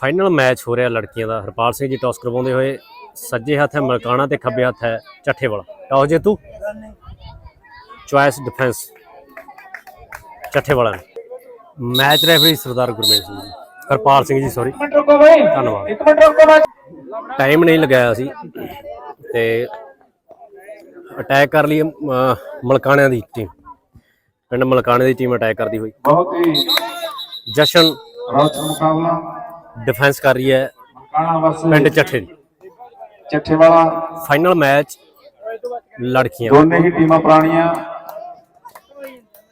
Final match ਹੋ ਰਿਹਾ ਲੜਕੀਆਂ ਦਾ। ਹਰਪਾਲ ਸਿੰਘ ਜੀ ਟਾਸ ਕਰਵਾਉਂਦੇ ਹੋਏ ਸੱਜੇ ਹੱਥ ਹੈ ਮਲਕਾਣਾ ਤੇ ਖੱਬੇ ਹੱਥ ਹੈ ਚੱਠੇ ਵਾਲਾ। ਟਾਸ ਜੇਤੂ ਚੁਆਇਸ ਡਿਫੈਂਸ ਚੱਠੇ ਵਾਲਾ ਮੈਚ ਰੈਫਰੀ ਸਰਦਾਰ ਗੁਰਮੇਲ ਸਿੰਘ ਜੀ। ਹਰਪਾਲ ਸਿੰਘ ਜੀ ਸੌਰੀ ਧੰਨਵਾਦ। ਇੱਕ ਮਿੰਟ ਰੁਕੋ ਟਾਈਮ ਨਹੀਂ ਲਗਾਇਆ ਸੀ ਤੇ ਅਟੈਕ ਕਰ ਲਈ ਮਲਕਾਣਿਆਂ ਦੀ ਟੀਮ ਪਿੰਡ ਮਲਕਾਣੇ ਦੀ ਟੀਮ ਅਟੈਕ ਕਰਦੀ ਹੋਈ। ਬਹੁਤ ਹੀ ਜਸ਼ਨ। ਰੌਚਕ ਮੁਕਾਬਲਾ। ਡਿਫੈਂਸ ਕਰ ਰਹੀ ਹੈ ਪਿੰਡ ਚੱਠੇ ਦੀ ਚੱਠੇ ਵਾਲਾ ਫਾਈਨਲ ਮੈਚ ਲੜਕੀਆਂ ਦੋਨੇ ਹੀ ਟੀਮਾਂ ਪੁਰਾਣੀਆਂ।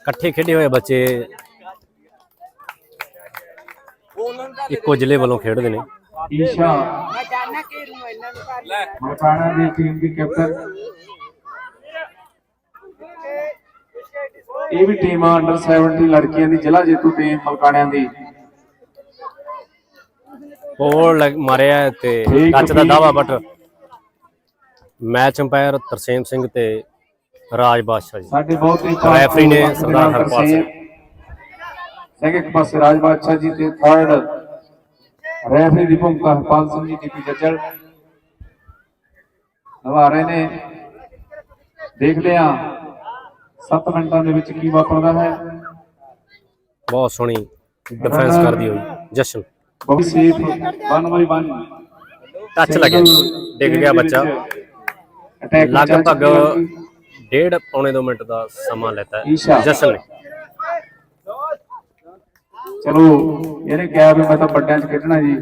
ਇਕੱਠੇ ਖੇਡੇ ਹੋਏ ਬੱਚੇ। ਇੱਕੋ ਜ਼ਿਲ੍ਹੇ ਵੱਲੋਂ ਖੇਡਦੇ ਨੇ। ਈਸ਼ਾ ਮਲਕਾਣਾ ਦੀ ਟੀਮ ਦੀ ਕੈਪਟਨ ਇਹ ਵੀ ਟੀਮ ਆ ਅੰਡਰ 70 ਲੜਕੀਆਂ ਦੀ ਜ਼ਿਲ੍ਹਾ ਜੇਤੂ ਟੀਮ ਮਲਕਾਣਿਆਂ ਦੀ। ਲੱਗ- ਮਾਰਿਆ ਤੇ ਠੀਕ ਟੱਚ ਦਾ। ਦਾਵਾ but match umpire Tarsem Singh ਤੇ ਰਾਜ ਬਾਦਸ਼ਾਹ ਜੀ ਸਾਡੇ ਬਹੁਤ ਹੀ ਰੈਫਰੀ ਨੇ ਸਰਦਾਰ ਹਰਪਾਲ ਸਿੰਘ। ਸਿੰਘ ਇੱਕ ਪਾਸੇ ਰਾਜ ਬਾਦਸ਼ਾਹ ਜੀ ਤੇ ਥਰਡ ਰੈਫਰੀ ਦੀ ਭੂਮਿਕਾ ਹਰਪਾਲ ਸਿੰਘ ਜੀ ਡੀਪੀ ਜੱਜਲ ਨਵਾ ਰਹੇ ਨੇ ਦੇਖਦੇ ਹਾਂ 7 ਮਿੰਟਾਂ ਦੇ ਵਿੱਚ ਕੀ ਵਾਪਰਦਾ ਹੈ ਬਹੁਤ ਸੋਹਣੀ ਡਿਫੈਂਸ ਕਰਦੀ ਹੋਈ ਜਸ਼ਨ ਬਹੁਤ ਸੇਫ 1 ਬਾਈ 1 ਟੱਚ ਲੱਗਿਆ ਡਿੱਗ ਗਿਆ ਬੱਚਾ ਲਗਭਗ ਡੇਢ ਪੌਣੇ 2 ਮਿੰਟ ਦਾ ਸਮਾਂ ਲੈਤਾ ਜਸ਼ਨ ਨੇ ਚਲੋ ਇਹਨੇ ਕਿਹਾ ਵੀ ਮੈਂ ਤਾਂ ਵੱਡਿਆਂ 'ਚ ਖੇਡਣਾ ਜੀ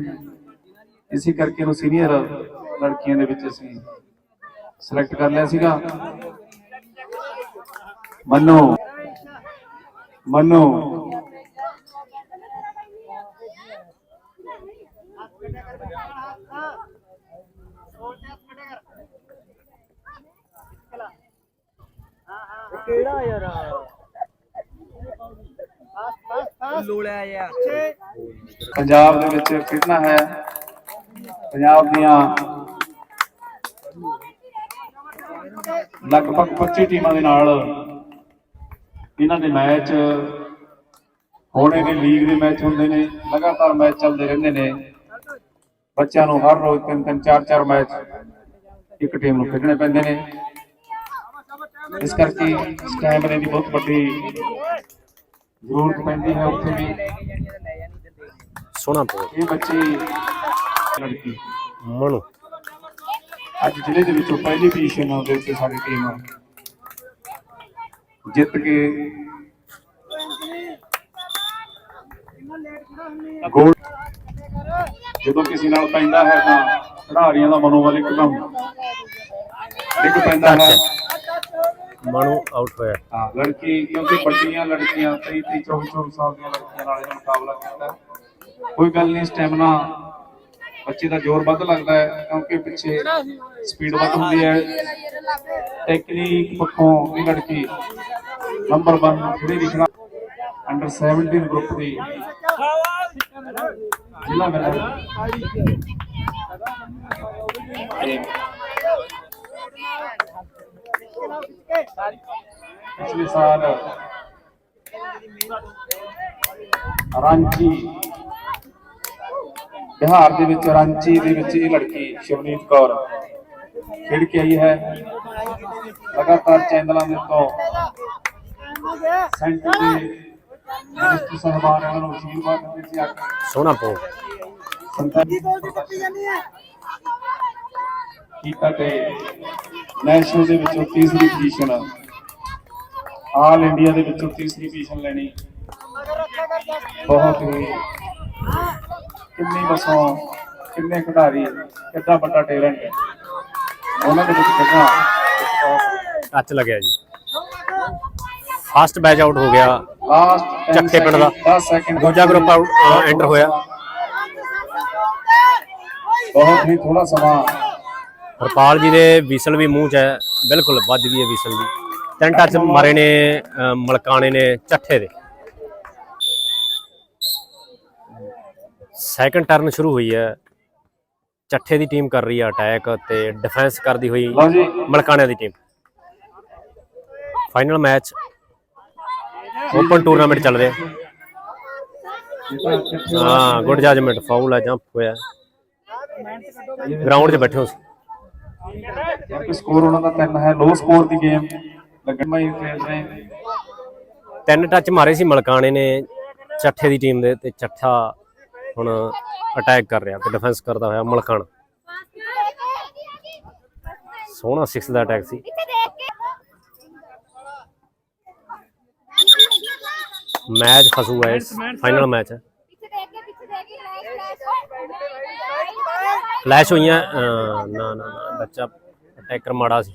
ਇਸੇ ਕਰਕੇ ਇਹਨੂੰ ਸੀਨੀਅਰ ਲੜਕੀਆਂ ਦੇ ਵਿੱਚ ਅਸੀਂ ਸਿਲੈਕਟ ਕਰ ਲਿਆ ਸੀਗਾ ਮੰਨੋ ਮੰਨੋ ਕਿਹੜਾ ਯਾਰ? ਲੋੜਿਆ ਯਾਰ। ਪੰਜਾਬ ਦੇ ਵਿੱਚ ਖੇਡਣਾ ਹੈ? ਪੰਜਾਬ ਦੀਆਂ ਲਗਭਗ 25 ਟੀਮਾਂ ਦੇ ਨਾਲ ਇਹਨਾਂ ਦੇ ਮੈਚ ਹੋਣੇ ਨੇ ਲੀਗ ਦੇ ਮੈਚ ਹੁੰਦੇ ਨੇ ਲਗਾਤਾਰ ਮੈਚ ਚੱਲਦੇ ਰਹਿੰਦੇ ਨੇ। ਬੱਚਿਆਂ ਨੂੰ ਹਰ ਰੋਜ਼ ਤਿੰਨ ਤਿੰਨ ਚਾਰ ਚਾਰ ਮੈਚ ਇੱਕ ਟੀਮ ਨੂੰ ਖੇਡਣੇ ਪੈਂਦੇ ਨੇ। ਇਸ ਕਰਕੇ ਸਟੈਮਿਨਾ ਦੀ ਬਹੁਤ ਵੱਡੀ ਜ਼ਰੂਰਤ ਪੈਂਦੀ ਹੈ ਉੱਥੇ ਵੀ। ਸੋਹਣਾ ਪੋਲ ਇਹ ਬੱਚੇ ਲੜਕੀ। ਮਨੂ। ਅੱਜ ਜ਼ਿਲ੍ਹੇ ਦੇ ਵਿੱਚੋਂ ਪਹਿਲੀ ਪੋਜੀਸ਼ਨ ਦੇ ਉੱਤੇ ਸਾਡੀ ਟੀਮ ਜਿੱਤ ਕੇ ਗੋਲ ਜਦੋਂ ਕਿਸੇ ਨਾਲ ਪੈਂਦਾ ਹੈ ਤਾਂ ਖਿਡਾਰੀਆਂ ਦਾ ਮਨੋਬਲ ਇੱਕਦਮ ਡਿੱਗ ਪੈਂਦਾ ਹੈ। ਮਨੂ ਆਊਟ ਹੋਇਆ। ਹਾਂ, ਲੜਕੀ, ਕਿਉਂਕਿ ਵੱਡੀਆਂ ਲੜਕੀਆਂ 23 23 24 ਸਾਲ ਦੀਆਂ ਲੜਕੀਆਂ ਨਾਲ ਇਹਦਾ ਮੁਕਾਬਲਾ ਕੀਤਾ। ਕੋਈ ਗੱਲ ਨਹੀਂ ਸਟੈਮਿਨਾ ਬੱਚੇ ਦਾ ਜ਼ੋਰ ਵੱਧ ਲੱਗਦਾ ਹੈ, ਕਿਉਂਕਿ ਪਿੱਛੇ ਸਪੀਡ ਵੱਧ ਹੁੰਦੀ ਹੈ। ਟੈਕਨੀਕ ਪੱਖੋਂ ਇਹ ਲੜਕੀ ਨੰਬਰ 1 ਜਿਹੜੀ ਲਿਖਣਾ ਅੰਡਰ 17 ਗਰੁੱਪ ਦੀ ਜ਼ਿਲ੍ਹਾ ਮੈਡਲ ਪਿਛਲੇ ਸਾਲ ਰਾਂਚੀ ਬਿਹਾਰ ਦੇ ਵਿੱਚ ਰਾਂਚੀ ਦੇ ਵਿੱਚ ਇਹ ਲੜਕੀ ਸ਼ਿਵਨੀਤ ਕੌਰ ਖੇਡ ਕੇ ਆਈ ਹੈ। ਲਗਾਤਾਰ ਚੈਨਲਾਂ ਦੇ ਉੱਤੋਂ ਸੈਂਟਰ ਦੇ ਮਿਨਿਸਟਰ ਸਾਹਿਬਾਨ ਇਹਨਾਂ ਨੂੰ ਅਸ਼ੀਰਵਾਦ ਦਿੰਦੇ ਸੀ। ਅੱਜ ਸੋਹਣਾ ਪੋਲ ਕੀਤਾ ਤੇ ਨੈਸ਼ਨਲ ਦੇ ਵਿੱਚੋਂ ਤੀਸਰੀ ਪੋਜੀਸ਼ਨ ਆਲ ਇੰਡੀਆ ਦੇ ਵਿੱਚੋਂ ਤੀਸਰੀ ਪੋਜੀਸ਼ਨ ਲੈਣੀ। ਬਹੁਤ ਹੀ ਕਿੰਨੀ ਬਸੋਂ ਕਿੰਨੇ ਖਿਡਾਰੀ ਕਿੱਡਾ ਵੱਡਾ ਟੈਲੈਂਟ ਹੈ। ਉਹਨਾਂ ਦੇ ਵਿੱਚ ਖੇਡਣਾ ਟੱਚ ਲੱਗਿਆ ਜੀ। ਫਸਟ ਬੈਚ ਆਊਟ ਹੋ ਗਿਆ। ਲਾਸਟ ਚੱਕੇ ਪਿੰਡ ਦਾ। 10 ਸੈਕਿੰਡ ਦੂਜਾ ਗਰੁੱਪ ਆਊਟ ਐਂਟਰ ਹੋਇਆ। ਬਹੁਤ ਹੀ ਥੋੜਾ ਸਮਾਂ ਹਰਪਾਲ ਜੀ ਦੇ ਵਿਸਲ ਵੀ ਮੂੰਹ 'ਚ ਹੈ ਬਿਲਕੁਲ ਵੱਜ ਗਈ ਹੈ ਵਿਸਲ ਦੀ। ਤਿੰਨ ਟੱਚ ਮਾਰੇ ਨੇ ਮਲਕਾਣੇ ਨੇ ਚੱਠੇ ਦੇ। ਸੈਕੰਡ ਟਰਨ ਸ਼ੁਰੂ ਹੋਈ ਹੈ। ਚੱਠੇ ਦੀ ਟੀਮ ਕਰ ਰਹੀ ਹੈ ਅਟੈਕ ਤੇ ਡਿਫੈਂਸ ਕਰਦੀ ਹੋਈ ਜੀ। ਮਲਕਾਣਿਆਂ ਦੀ team final match open tournament ਚੱਲ ਰਿਹਾ। ਹਾਂ ਗੁੱਡ ਜਜਮੈਂਟ ਫਾਉਲ ਹੈ ਜੰਪ ਹੋਇਆ। ਗਰਾਊਂਡ 'ਚ ਬੈਠੇ ਹੋ। ਕਿਉਂਕਿ ਸਕੋਰ ਉਹਨਾਂ ਦਾ ਤਿੰਨ ਹੈ ਲੋ ਸਕੋਰ ਦੀ ਗੇਮ ਲੱਗਣ ਮੈਂ ਖੇਡ ਰਹੇ ਤਿੰਨ ਟੱਚ ਮਾਰੇ ਸੀ ਮਲਕਾਣੇ ਨੇ ਚੱਠੇ ਦੀ ਟੀਮ ਦੇ ਤੇ ਚੱਠਾ ਹੁਣ ਅਟੈਕ ਕਰ ਰਿਹਾ ਤੇ ਡਿਫੈਂਸ ਕਰਦਾ ਹੋਇਆ ਮਲਕਾਣਾ। ਸੋਹਣਾ 6 ਦਾ ਅਟੈਕ ਸੀ। ਮੈਚ ਫਸੂ ਹੈ ਫਾਈਨਲ ਮੈਚ ਹੈ। ਫਲੈਸ਼ ਹੋਈਆਂ ਅਹ, ਨਾ ਨਾ ਨਾ ਬੱਚਾ ਅਟੈਕਰ ਮਾੜਾ ਸੀ।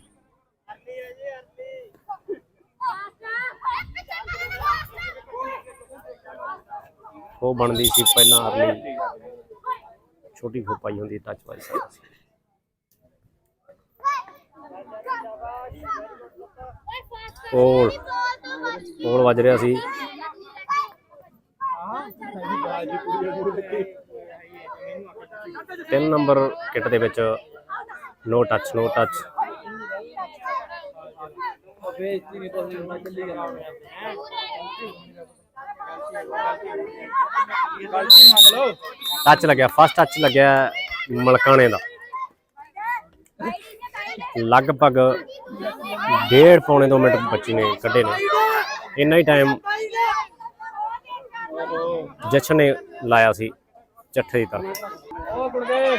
ਉਹ ਬਣਦੀ ਸੀ ਪਹਿਲਾਂ ਅਰਲੀ ਛੋਟੀ ਖੋ ਪਾਈ ਹੁੰਦੀ ਟੱਚ ਵਾਲੀ ਸਾਈਡ ਸੀ। ਕੋਲ ਕੋਲ ਵੱਜ ਰਿਹਾ ਸੀ। ਤਿੰਨ ਨੰਬਰ ਕਿੱਟ ਦੇ ਵਿੱਚ no touch no touch. Touch ਲੱਗਿਆ ਫਸਟ ਟੱਚ ਲੱਗਿਆ ਮਲਕਾਣੇ ਦਾ। ਲਗਭਗ ਡੇਢ ਪੌਣੇ 2 ਮਿੰਟ ਬੱਚੀ ਨੇ ਕੱਢੇ ਨੇ। ਇੰਨਾ ਹੀ ਟਾਈਮ ਜਸ਼ਨ ਨੇ ਲਾਇਆ ਸੀ। ਚੱਠੇ ਦੀ ਤਰਫ ਉਹ ਗੁਰਦੇਵ।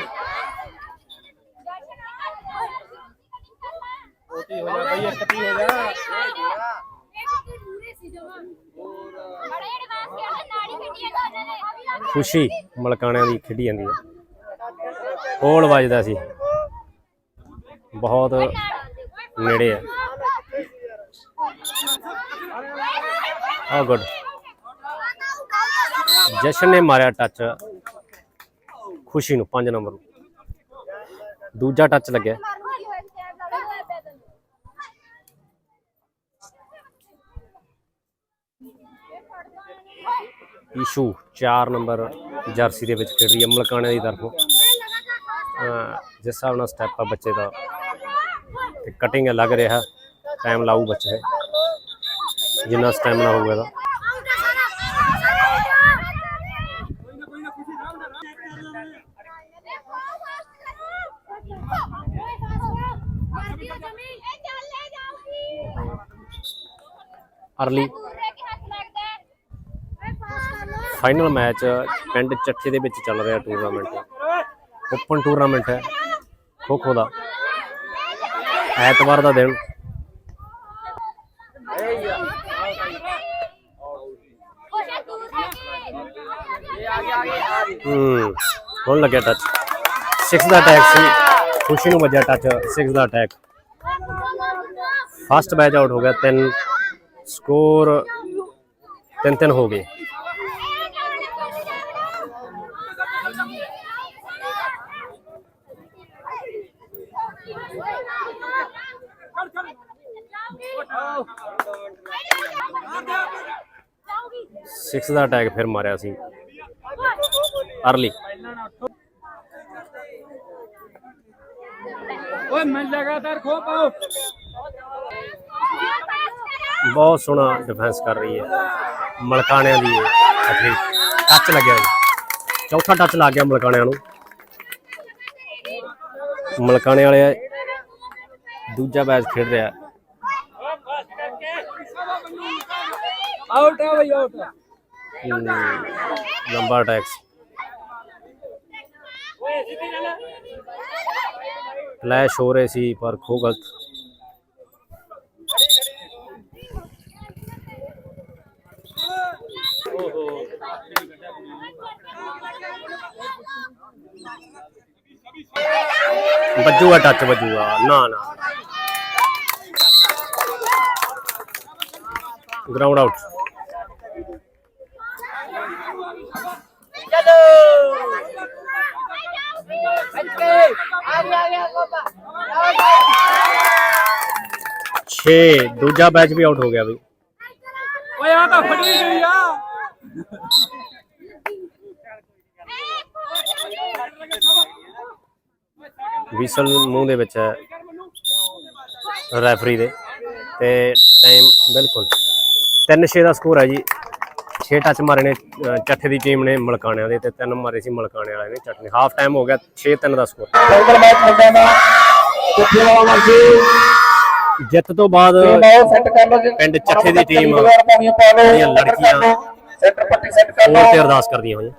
ਛੋਟੀ ਹੋ ਜਾ ਬਈ ਇੱਕ ਤੀ ਹੋ ਜਾ। ਖੁਸ਼ੀ ਮਲਕਾਣਿਆਂ ਦੀ ਖੇਡੀ ਜਾਂਦੀ ਹੈ। ਕੋਲ ਵੱਜਦਾ ਸੀ। ਬਹੁਤ ਨੇੜੇ ਹੈ। ਆ ਗੁੱਡ। ਜਸ਼ਨ ਨੇ ਮਾਰਿਆ ਟੱਚ। ਖੁਸ਼ੀ ਨੂੰ 5 ਨੰਬਰ ਨੂੰ। ਦੂਜਾ ਟੱਚ ਲੱਗਿਆ। ਈਸ਼ੂ 4 ਨੰਬਰ ਜਰਸੀ ਦੇ ਵਿੱਚ ਖੇਡ ਰਹੀ ਹੈ ਮਲਕਾਣੇ ਦੀ ਤਰਫੋਂ। ਜਿਸ ਹਿਸਾਬ ਨਾਲ ਸਟੈਪ ਆ ਬੱਚੇ ਦਾ। ਤੇ ਕਟਿੰਗ ਲੱਗ ਰਿਹਾ। ਟਾਈਮ ਲਾਊ ਬੱਚੇ। ਜਿੰਨਾ ਸਟੈਮਿਨਾ ਹੋਊਗਾ ਇਹਦਾ। ਅਰਲੀ। ਫਾਈਨਲ ਮੈਚ ਪਿੰਡ ਚੱਠੇ ਦੇ ਵਿੱਚ ਚੱਲ ਰਿਹਾ ਟੂਰਨਾਮੈਂਟ ਓਪਨ ਟੂਰਨਾਮੈਂਟ ਹੈ। ਖੋ ਖੋ ਦਾ। ਐਤਵਾਰ ਦਾ ਦਿਨ। ਹੂੰ ਹੁਣ ਲੱਗਿਆ ਟੱਚ ਸਿਕਸ ਦਾ ਅਟੈਕ ਸੀ। ਖੁਸ਼ੀ ਨੂੰ ਵੱਜਿਆ ਟੱਚ ਸਿਕਸ ਦਾ ਅਟੈਕ ਫਾਸਟ ਮੈਚ ਆਊਟ ਹੋ ਗਿਆ ਤਿੰਨ। स्कोर तीन तीन हो गए। सिक्स का अटैक फिर मारिया अर्ली। मैं लगातार खो पाओ ਬਹੁਤ ਸੋਹਣਾ ਡਿਫੈਂਸ ਕਰ ਰਹੀ ਹੈ। ਮਲਕਾਣਿਆਂ ਦੀ ਐਥਲੀਟ ਟੱਚ ਲੱਗਿਆ ਜੀ। ਚੌਥਾ ਟੱਚ ਲੱਗ ਗਿਆ ਮਲਕਾਣਿਆਂ ਨੂੰ। ਮਲਕਾਣੇ ਵਾਲੇ ਦੂਜਾ ਮੈਚ ਖੇਡ ਰਿਹਾ। ਆਊਟ ਆ ਬਈ ਆਊਟ ਲੰਬਾ ਅਟੈਕਸ ਫਲੈਸ਼ ਹੋ ਰਹੇ ਸੀ ਪਰ ਖੋ ਗਲਤ। ਵੱਜੂਗਾ ਟੱਚ ਵੱਜੂਗਾ ਨਾ ਨਾ ਗਰਾਊਂਡ ਆਊਟ ਛੇ ਦੂਜਾ ਬੈਚ ਵੀ ਆਊਟ ਹੋ ਗਿਆ ਬਈ ਓਏ ਆ ਤਾਂ ਫੜੀ ਗਈ ਆ ਵਿਸਲ ਮੂੰਹ ਦੇ ਵਿੱਚ ਹੈ ਰੈਫਰੀ ਦੇ। ਤੇ ਟਾਈਮ ਬਿਲਕੁਲ 3-6 ਦਾ ਸਕੋਰ ਹੈ ਜੀ। 6 ਟੱਚ ਮਾਰੇ ਨੇ ਚੱਠੇ ਦੀ ਟੀਮ ਨੇ ਮਲਕਾਣਿਆਂ ਦੇ ਤੇ ਤਿੰਨ ਮਾਰੇ ਸੀ ਮਲਕਾਣੇ ਵਾਲੇ ਨੇ ਚੱਠ ਨੇ। ਹਾਫ ਟਾਈਮ ਹੋ ਗਿਆ 6-3 ਦਾ ਸਕੋਰ। ਸਿੰਗਲ ਮੈਚ ਮੁੰਡਿਆਂ ਦਾ ਕਿੱਥੇ ਵਾਲਾ ਮਰਜ਼ੀ ਜਿੱਤ ਤੋਂ ਬਾਅਦ ਪਿੰਡ ਚੱਠੇ ਦੀ ਟੀਮ ਦੀਆਂ ਲੜਕੀਆਂ ਸੈਂਟਰ ਪੱਟੀ ਸੈੱਟ ਕਰ ਹੋਰ ਲਓ। ਤੇ ਅਰਦਾਸ ਕਰਦੀਆਂ ਹੋਈਆਂ।